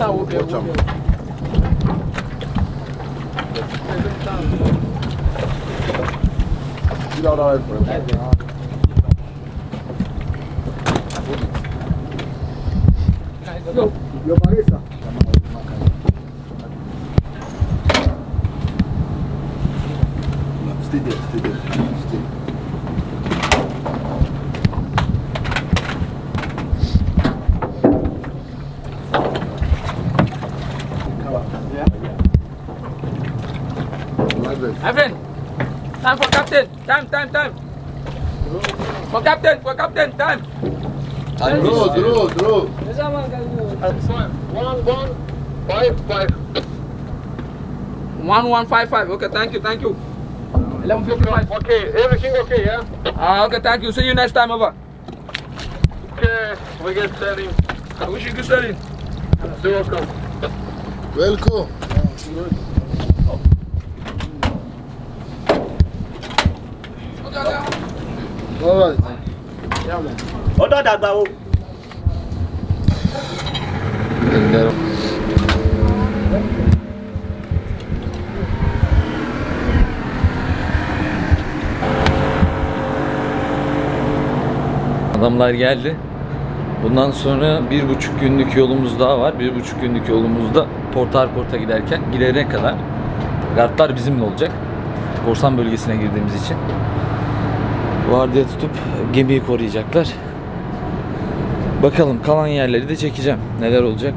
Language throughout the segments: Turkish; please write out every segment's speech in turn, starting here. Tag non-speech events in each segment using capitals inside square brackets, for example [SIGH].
Tá Uber, Stay there, stay there. Time, time, time. For captain, for captain, time. Draw, draw, draw. One, one, five, five. One one five five. Okay, thank you, thank you. Eleven fifty five. Okay, everything okay, yeah? Ah, okay, thank you. See you next time, over. Okay, we get starting. I wish you good study. You're welcome. Welcome. Ọ̀dọ́ dàgbà o. Adamlar geldi. Bundan sonra bir buçuk günlük yolumuz daha var. Bir buçuk günlük yolumuzda Port Harcourt'a giderken gidene kadar Gardlar bizimle olacak. Korsan bölgesine girdiğimiz için. Vardiya tutup gemiyi koruyacaklar. Bakalım kalan yerleri de çekeceğim. Neler olacak?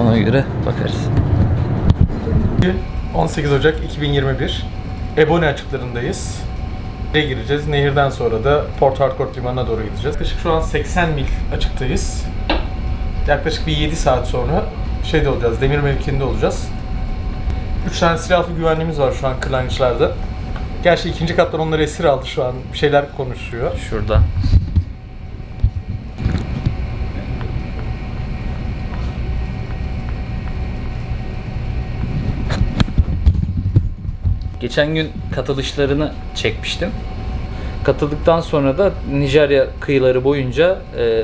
Ona göre bakarız. Bugün 18 Ocak 2021. Ebony açıklarındayız. Nehire gireceğiz. Nehirden sonra da Port Harcourt limanına doğru gideceğiz. Yaklaşık şu an 80 mil açıktayız. Yaklaşık bir 7 saat sonra şeyde olacağız, demir mevkiinde olacağız. 3 tane silahlı güvenliğimiz var şu an kırlangıçlarda. Gerçi ikinci kattan onları esir aldı şu an. Bir şeyler konuşuyor. Şurada. Geçen gün katılışlarını çekmiştim. Katıldıktan sonra da Nijerya kıyıları boyunca e,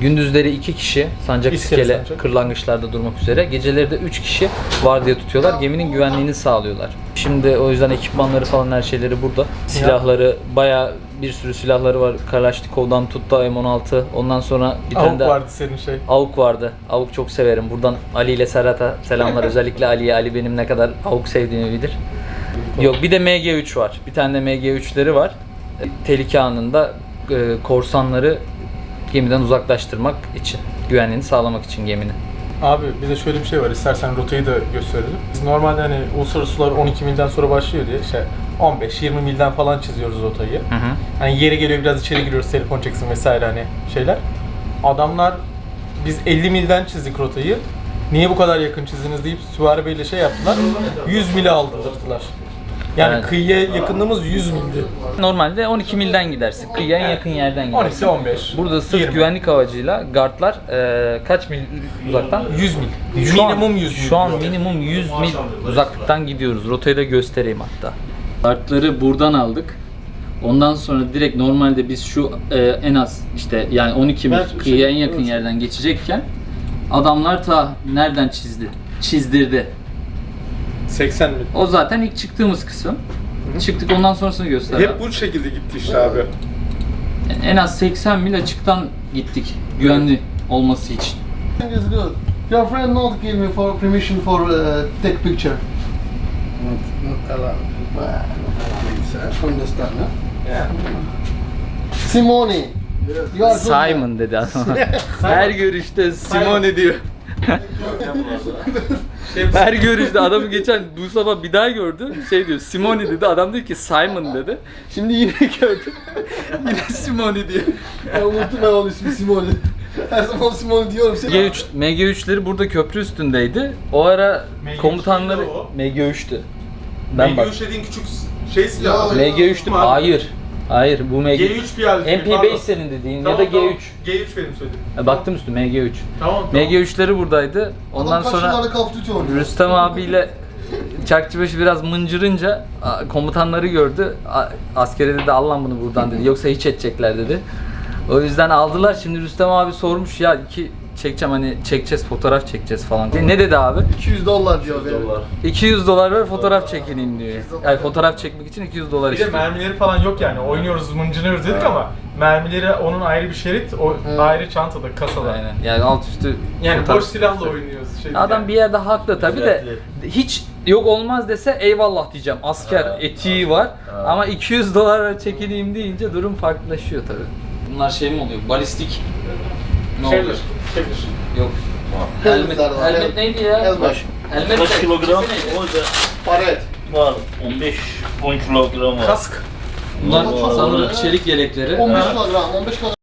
gündüzleri iki kişi sancak İskele iskele sancak. kırlangıçlarda durmak üzere geceleri de üç kişi vardiya tutuyorlar. Geminin güvenliğini sağlıyorlar. Şimdi o yüzden ekipmanları falan her şeyleri burada. Silahları bayağı bir sürü silahları var. Kalashnikov'dan tut da M16. Ondan sonra bir tane Avuk de vardı senin şey. Avuk vardı. Avuk çok severim. Buradan Ali ile Serhat'a selamlar. [LAUGHS] Özellikle Ali'ye. Ali benim ne kadar Avuk sevdiğimi bilir. Yok bir de MG3 var. Bir tane de MG3'leri var. Tehlike anında e, korsanları gemiden uzaklaştırmak için. Güvenliğini sağlamak için geminin. Abi bir de şöyle bir şey var. İstersen rotayı da gösterelim. Biz normalde hani uluslararası sular 12 milden sonra başlıyor diye şey 15-20 milden falan çiziyoruz rotayı. Hı hı. Hani yeri geliyor biraz içeri giriyoruz telefon çeksin vesaire hani şeyler. Adamlar biz 50 milden çizdik rotayı. Niye bu kadar yakın çizdiniz deyip Süvari Bey'le şey yaptılar. 100 mile aldırttılar. Yani Evet. kıyıya yakınlığımız 100 mildi. Normalde 12 milden gidersin. Kıyıya en yakın yerden gidersin. 12-15. Burada sırf 20. güvenlik havacıyla gardlar e, kaç mil uzaktan? 100 mil. Şu an- Minimum 100 mil. Şu an minimum 100 mil uzaklıktan gidiyoruz. Rotayı da göstereyim hatta. Kartları buradan aldık. Ondan sonra direkt normalde biz şu e, en az işte yani 12 mil Ben- kıyıya en yakın yerden geçecekken adamlar ta nereden çizdi? Çizdirdi. 80 mil. O zaten ilk çıktığımız kısım. Çıktık ondan sonrasını göster. Hep bu şekilde gitti işte abi. En az 80 mil açıktan gittik. Güvenli olması için. İs good. Your friend not give me for permission for uh, take picture. Not, not allowed. Uh, understand, huh? Simone. You are good. man. Simon dedi adam. [LAUGHS] Her görüşte Simone diyor. [LAUGHS] Her görüşte adamı geçen bu sabah bir daha gördü. Şey diyor Simone dedi. Adam diyor ki Simon dedi. Şimdi yine [LAUGHS] gördü. yine Simone diyor. Ben unuttum ben onun ismi Simone. Her zaman Simon diyorum. Sen... MG3, MG3'leri burada köprü üstündeydi. O ara MG3 komutanları değil de o. MG3'tü. Ben bak. MG3 dediğin küçük şey silah. Ya, MG3'tü. Hayır. Hayır bu MG. G3 piyade. MP5 senin dediğin ya da G3. G3 benim söylediğim. Ha, Baktım üstü MG3. Tamam tamam. MG3'leri buradaydı. Ondan Adam kaç sonra yıllarda Call of Duty oynuyor. Rüstem abiyle Çakçıbaşı biraz mıncırınca a, komutanları gördü. A- Askere dedi al lan bunu buradan dedi. Yoksa hiç edecekler dedi. O yüzden aldılar. Şimdi Rüstem abi sormuş ya iki çekeceğim hani çekeceğiz fotoğraf çekeceğiz falan. Ne dedi abi? 200 dolar diyor. 200 dolar. 200 dolar ver fotoğraf çekineyim diyor. Yani fotoğraf çekmek için 200 dolar Bir de istiyor. mermileri falan yok yani. Oynuyoruz, mıncınıyoruz dedik ama mermileri onun ayrı bir şerit, o ayrı çantada, kasada. Aynen. Yani alt üstü Yani fotoğraf- boş silahla oynuyoruz. Şey Adam yani. bir yerde haklı tabi de hiç yok olmaz dese eyvallah diyeceğim. Asker etiği var ama 200 dolara çekileyim deyince durum farklılaşıyor tabi. Bunlar şey mi oluyor? Balistik ne Şeydir, oluyor? şeydir. Yok. Helmet, Helmetler var, helmet helmet. neydi ya? Helmet. Helmet Kaç de- kilogram? ikisi neydi? O da Paret. var. 15 10 kilogram var. Kask. Bunlar Var. sanırım çelik yelekleri. 15 Ha. kilogram. 15 kilogram.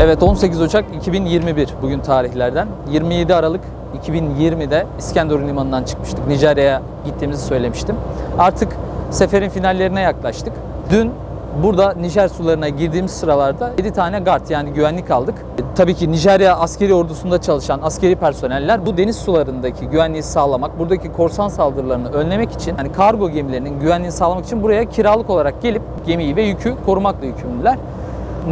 Evet 18 Ocak 2021 bugün tarihlerden. 27 Aralık 2020'de İskenderun Limanı'ndan çıkmıştık. Nijerya'ya gittiğimizi söylemiştim. Artık seferin finallerine yaklaştık. Dün burada Nijer sularına girdiğimiz sıralarda 7 tane guard yani güvenlik aldık. E, tabii ki Nijerya askeri ordusunda çalışan askeri personeller bu deniz sularındaki güvenliği sağlamak, buradaki korsan saldırılarını önlemek için yani kargo gemilerinin güvenliğini sağlamak için buraya kiralık olarak gelip gemiyi ve yükü korumakla yükümlüler.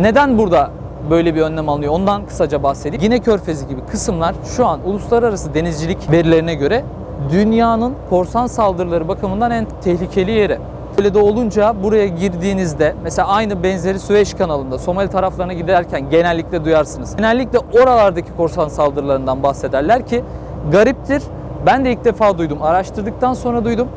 Neden burada böyle bir önlem alınıyor? Ondan kısaca bahsedeyim. Yine Körfezi gibi kısımlar şu an uluslararası denizcilik verilerine göre dünyanın korsan saldırıları bakımından en tehlikeli yeri. Böyle de olunca buraya girdiğinizde mesela aynı benzeri Süveyş kanalında Somali taraflarına giderken genellikle duyarsınız. Genellikle oralardaki korsan saldırılarından bahsederler ki gariptir. Ben de ilk defa duydum. Araştırdıktan sonra duydum.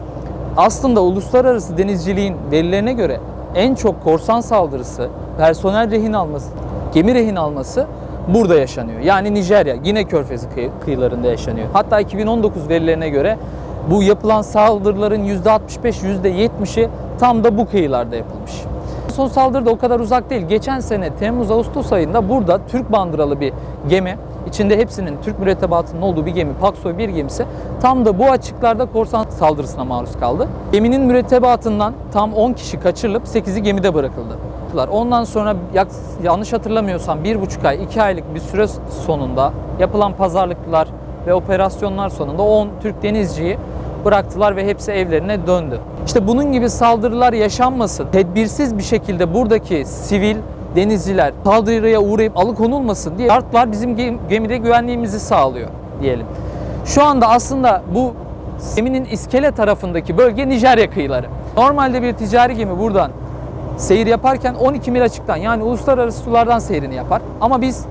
Aslında uluslararası denizciliğin verilerine göre en çok korsan saldırısı, personel rehin alması, gemi rehin alması burada yaşanıyor. Yani Nijerya, yine Körfezi kıyı- kıyılarında yaşanıyor. Hatta 2019 verilerine göre bu yapılan saldırıların %65, %70'i tam da bu kıyılarda yapılmış. Son saldırı da o kadar uzak değil. Geçen sene Temmuz-Ağustos ayında burada Türk bandıralı bir gemi, içinde hepsinin Türk mürettebatının olduğu bir gemi, Paksoy bir gemisi tam da bu açıklarda korsan saldırısına maruz kaldı. Geminin mürettebatından tam 10 kişi kaçırılıp 8'i gemide bırakıldı. Ondan sonra yanlış hatırlamıyorsam 1,5 ay, 2 aylık bir süre sonunda yapılan pazarlıklar ve operasyonlar sonunda 10 Türk denizciyi bıraktılar ve hepsi evlerine döndü. İşte bunun gibi saldırılar yaşanmasın, tedbirsiz bir şekilde buradaki sivil denizciler saldırıya uğrayıp alıkonulmasın diye Dartlar bizim gem- gemide güvenliğimizi sağlıyor diyelim. Şu anda aslında bu geminin iskele tarafındaki bölge Nijerya kıyıları. Normalde bir ticari gemi buradan seyir yaparken 12 mil açıktan yani uluslararası sulardan seyrini yapar. Ama biz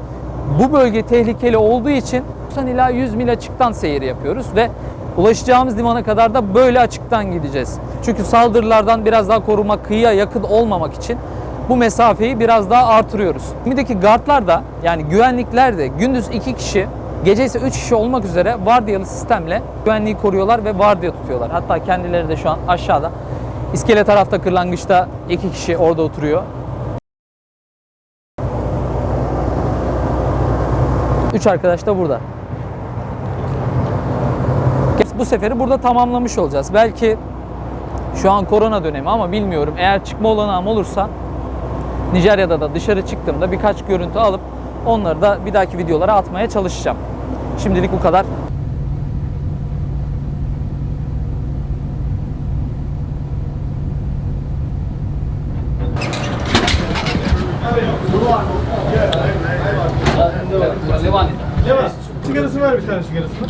bu bölge tehlikeli olduğu için 90 ila 100 mil açıktan seyir yapıyoruz ve ulaşacağımız limana kadar da böyle açıktan gideceğiz. Çünkü saldırılardan biraz daha korumak, kıyıya yakın olmamak için bu mesafeyi biraz daha artırıyoruz. Gemideki gardlar da yani güvenlikler de gündüz 2 kişi, gece ise 3 kişi olmak üzere vardiyalı sistemle güvenliği koruyorlar ve vardiya tutuyorlar. Hatta kendileri de şu an aşağıda İskele tarafta kırlangıçta iki kişi orada oturuyor. Üç arkadaş da burada. Bu seferi burada tamamlamış olacağız. Belki şu an korona dönemi ama bilmiyorum. Eğer çıkma olanağım olursa Nijerya'da da dışarı çıktığımda birkaç görüntü alıp onları da bir dahaki videolara atmaya çalışacağım. Şimdilik bu kadar. Sigarası ver bir tane sigarasını.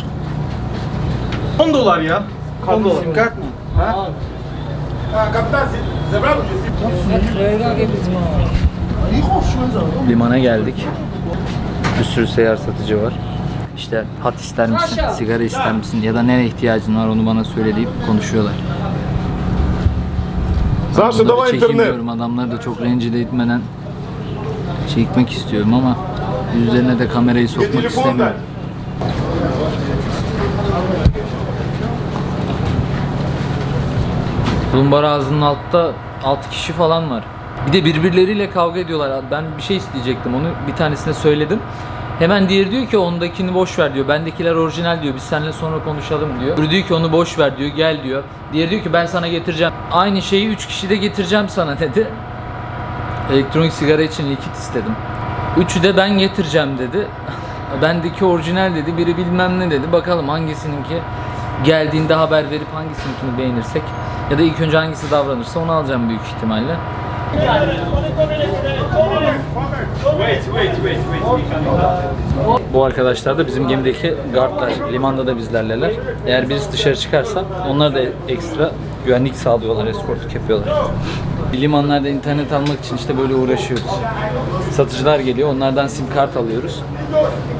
10 dolar ya. 10 dolar. Sim kart mı? Ha? Ha, kapitan, zebra mı? Limana geldik. Bir sürü seyyar satıcı var. İşte hat ister misin, sigara ister misin ya da nereye ihtiyacın var onu bana söyle deyip konuşuyorlar. Ben Sasha, bunları давай çekinmiyorum. Adamları da çok rencide etmeden çekmek istiyorum ama yüzlerine de kamerayı sokmak istemiyorum. Tulumbar ağzının altta 6 kişi falan var. Bir de birbirleriyle kavga ediyorlar. Ben bir şey isteyecektim onu bir tanesine söyledim. Hemen diğeri diyor ki ondakini boş ver diyor. Bendekiler orijinal diyor. Biz seninle sonra konuşalım diyor. Öbürü diyor ki onu boş ver diyor. Gel diyor. Diğeri diyor ki ben sana getireceğim. Aynı şeyi 3 kişi de getireceğim sana [LAUGHS] dedi. Elektronik sigara için likit istedim. Üçü de ben getireceğim dedi. [LAUGHS] Bendeki orijinal dedi. Biri bilmem ne dedi. Bakalım hangisininki geldiğinde haber verip hangisininkini beğenirsek ya da ilk önce hangisi davranırsa onu alacağım büyük ihtimalle. Bu arkadaşlar da bizim gemideki guardlar. Limanda da bizlerleler. Eğer birisi dışarı çıkarsa onlar da ekstra güvenlik sağlıyorlar, eskortluk yapıyorlar. Limanlarda internet almak için işte böyle uğraşıyoruz. Satıcılar geliyor, onlardan sim kart alıyoruz.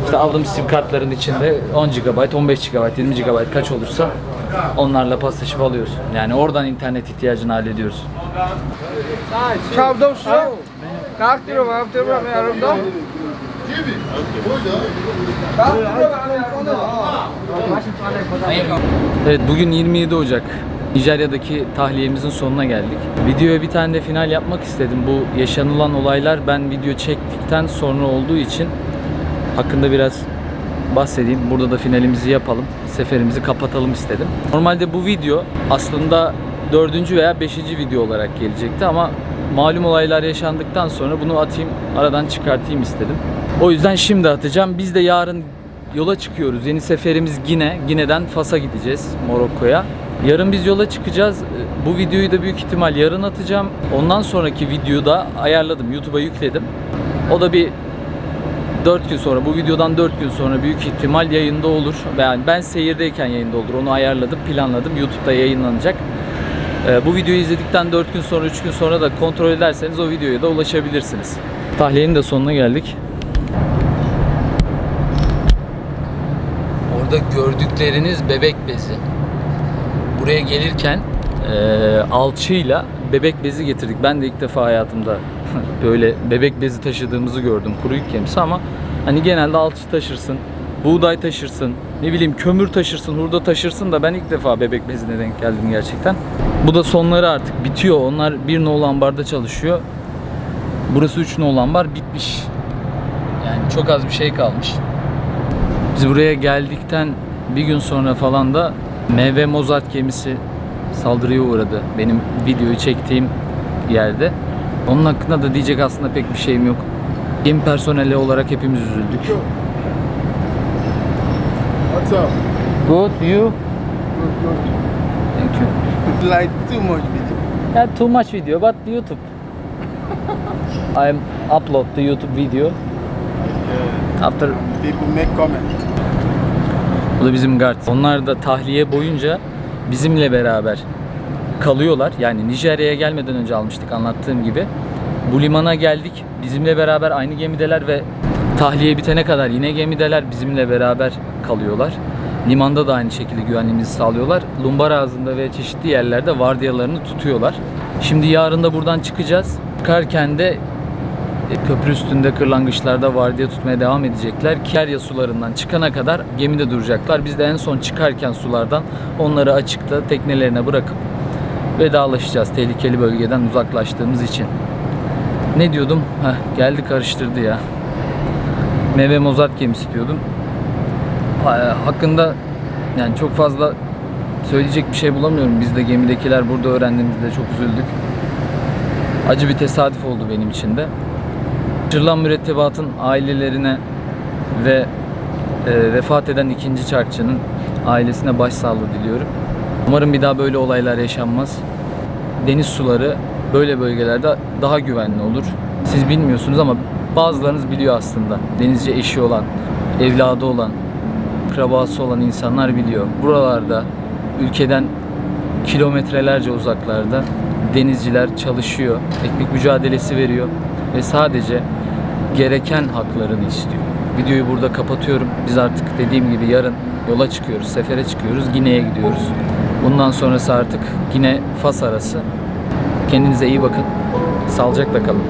İşte aldığımız sim kartların içinde 10 GB, 15 GB, 20 GB kaç olursa onlarla paslaşıp alıyoruz. Yani oradan internet ihtiyacını hallediyoruz. Evet bugün 27 Ocak. Nijerya'daki tahliyemizin sonuna geldik. Videoya bir tane de final yapmak istedim. Bu yaşanılan olaylar ben video çektikten sonra olduğu için hakkında biraz bahsedeyim. Burada da finalimizi yapalım. Seferimizi kapatalım istedim. Normalde bu video aslında dördüncü veya beşinci video olarak gelecekti ama malum olaylar yaşandıktan sonra bunu atayım, aradan çıkartayım istedim. O yüzden şimdi atacağım. Biz de yarın yola çıkıyoruz. Yeni seferimiz Gine. Gine'den Fas'a gideceğiz Morokko'ya. Yarın biz yola çıkacağız. Bu videoyu da büyük ihtimal yarın atacağım. Ondan sonraki videoyu da ayarladım. YouTube'a yükledim. O da bir 4 gün sonra, bu videodan 4 gün sonra büyük ihtimal yayında olur. Yani ben seyirdeyken yayında olur. Onu ayarladım, planladım. YouTube'da yayınlanacak. Ee, bu videoyu izledikten 4 gün sonra, 3 gün sonra da kontrol ederseniz o videoya da ulaşabilirsiniz. Tahliyenin de sonuna geldik. Orada gördükleriniz bebek bezi. Buraya gelirken eee, alçıyla bebek bezi getirdik. Ben de ilk defa hayatımda [LAUGHS] böyle bebek bezi taşıdığımızı gördüm kuru yük gemisi ama hani genelde alçı taşırsın, buğday taşırsın, ne bileyim kömür taşırsın, hurda taşırsın da ben ilk defa bebek bezine denk geldim gerçekten. Bu da sonları artık bitiyor. Onlar bir nolu ambarda çalışıyor. Burası 3 nolu ambar bitmiş. Yani çok az bir şey kalmış. Biz buraya geldikten bir gün sonra falan da MV Mozart gemisi saldırıya uğradı. Benim videoyu çektiğim yerde. Onun hakkında da diyecek aslında pek bir şeyim yok. Gemi personeli olarak hepimiz üzüldük. What's up? Good, you? Thank you. [LAUGHS] Like too much video. Yeah, too much video, but YouTube. [LAUGHS] I upload the YouTube video after People make comment. Bu da bizim guard. Onlar da tahliye boyunca bizimle beraber kalıyorlar. Yani Nijerya'ya gelmeden önce almıştık anlattığım gibi. Bu limana geldik. Bizimle beraber aynı gemideler ve tahliye bitene kadar yine gemideler. Bizimle beraber kalıyorlar. Limanda da aynı şekilde güvenliğimizi sağlıyorlar. Lumbar ağzında ve çeşitli yerlerde vardiyalarını tutuyorlar. Şimdi yarın da buradan çıkacağız. Çıkarken de e, köprü üstünde kırlangıçlarda vardiya tutmaya devam edecekler. Kerya sularından çıkana kadar gemide duracaklar. Biz de en son çıkarken sulardan onları açıkta teknelerine bırakıp vedalaşacağız tehlikeli bölgeden uzaklaştığımız için. Ne diyordum? Heh, geldi karıştırdı ya. Meve Mozart gemisi diyordum. Ha- Hakkında yani çok fazla söyleyecek bir şey bulamıyorum. Biz de gemidekiler burada öğrendiğimizde çok üzüldük. Acı bir tesadüf oldu benim için de. Kaçırılan mürettebatın ailelerine ve e, vefat eden ikinci çarkçının ailesine başsağlığı diliyorum. Umarım bir daha böyle olaylar yaşanmaz. Deniz suları böyle bölgelerde daha güvenli olur. Siz bilmiyorsunuz ama bazılarınız biliyor aslında. Denizci eşi olan, evladı olan, akrabası olan insanlar biliyor. Buralarda ülkeden kilometrelerce uzaklarda denizciler çalışıyor, ekmek mücadelesi veriyor ve sadece gereken haklarını istiyor. Videoyu burada kapatıyorum. Biz artık dediğim gibi yarın yola çıkıyoruz, sefere çıkıyoruz, Gine'ye gidiyoruz. Bundan sonrası artık Gine Fas arası. Kendinize iyi bakın. Sağlıcakla kalın.